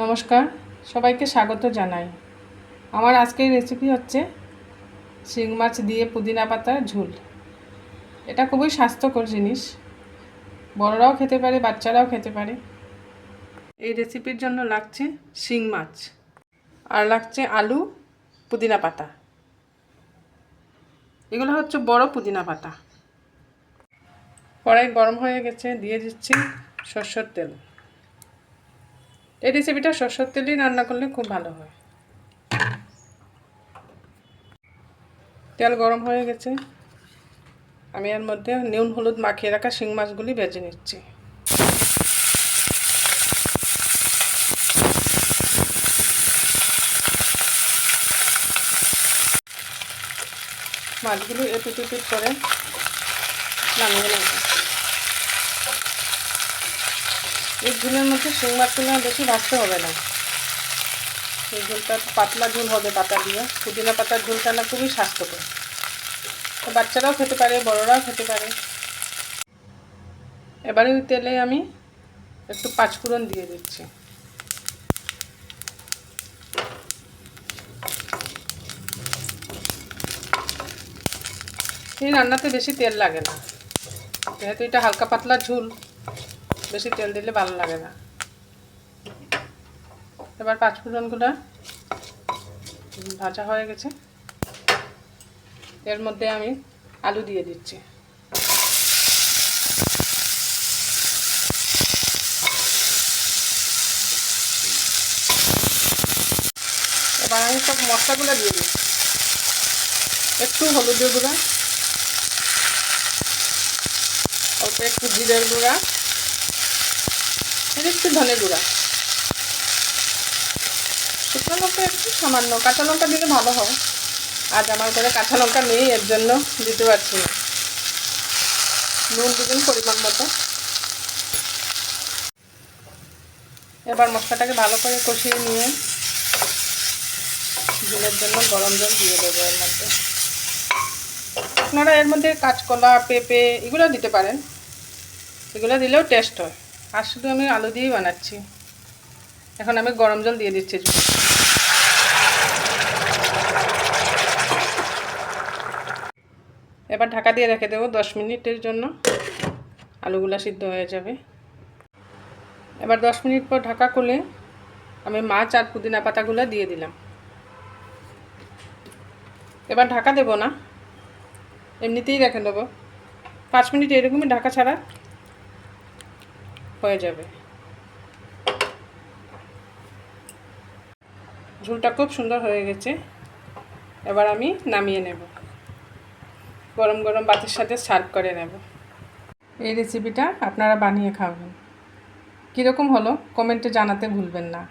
নমস্কার, সবাইকে স্বাগত জানাই। আমার আজকের রেসিপি হচ্ছে শিং মাছ দিয়ে পুদিনা পাতার ঝোল। এটা খুবই স্বাস্থ্যকর জিনিস। বড়রাও খেতে পারে, বাচ্চারাও খেতে পারে। এই রেসিপির জন্য লাগছে শিং মাছ আর লাগছে আলু, পুদিনা পাতা। এগুলো হচ্ছে বড় পুদিনা পাতা। কড়াই গরম হয়ে গেছে, দিয়ে দিচ্ছি সর্ষের তেল। এই রেসিপিটা সরষের তেলেই রান্না করলে খুব ভালো হয়। তেল গরম হয়ে গেছে। আমি এর মধ্যে নুন, হলুদ মাখিয়ে রাখা শিং মাছগুলি ভেজে নিচ্ছি। মাছগুলো এপিট করে নামিয়ে নেব। এই ঝুলের মধ্যে শিং মাছগুলো বেশি ভাজতে হবে না। এই ঝোলটা পাতলা ঝোল হবে পাতা দিয়ে। পুদিনা পাতার ঝোলটা না খুবই স্বাস্থ্যকর। তো বাচ্চারাও খেতে পারে, বড়রাও খেতে পারে। এবারে ওই তেলে আমি একটু পাঁচফোড়ন দিয়ে দিচ্ছি। এই রান্নাতে বেশি তেল লাগে না। যেহেতু এটা হালকা পাতলা ঝুল বেশি তেল দিলে ভালো লাগে না। এবার পাঁচ পাঁচফোড়নগুলো ভাজা হয়ে গেছে। এর মধ্যে আমি আলু দিয়ে দিচ্ছি। এবার আমি সব মশলাগুলো দিয়ে দিচ্ছি। একটু হলুদের গুঁড়া, অল্প একটু জিরের গুঁড়া একটু ধনে গুঁড়া। শুকনো লঙ্কা একটু সামান্য, কাঁচা লঙ্কা দিলে ভালো হয়। আজ আমার ঘরে কাঁচা লঙ্কা নেই, এর জন্য দিতে পারছি না। নুন দিবেন পরিমাণ মতো। এবার মশলাটাকে ভালো করে কষিয়ে নিয়ে ঝোলের জন্য গরম জল দিয়ে দেবো এর মধ্যে। আপনারা এর মধ্যে কাঁচকলা, পেঁপে এগুলো দিতে পারেন। এগুলো দিলেও টেস্ট হয়। আর শুধু আমি আলু দিয়েই বানাচ্ছি। এখন আমি গরম জল দিয়ে দিচ্ছি। এবার ঢাকা দিয়ে রেখে দেবো দশ মিনিটের জন্য। আলুগুলো সিদ্ধ হয়ে যাবে। এবার দশ মিনিট পর ঢাকা খুলে আমি মাছ আর পুদিনা পাতাগুলো দিয়ে দিলাম। এবার ঢাকা দেব না। এমনিতেই রেখে দেবো। পাঁচ মিনিট এরকমই ঢাকা ছাড়া হয়ে যাবে। ঝোলটা খুব সুন্দর হয়ে গেছে। এবার আমি নামিয়ে নেব। গরম গরম বাতির সাথে সার্ভ করে নেব। এই রেসিপিটা আপনারা বানিয়ে খাবেন। কীরকম হলো কমেন্টে জানাতে ভুলবেন না।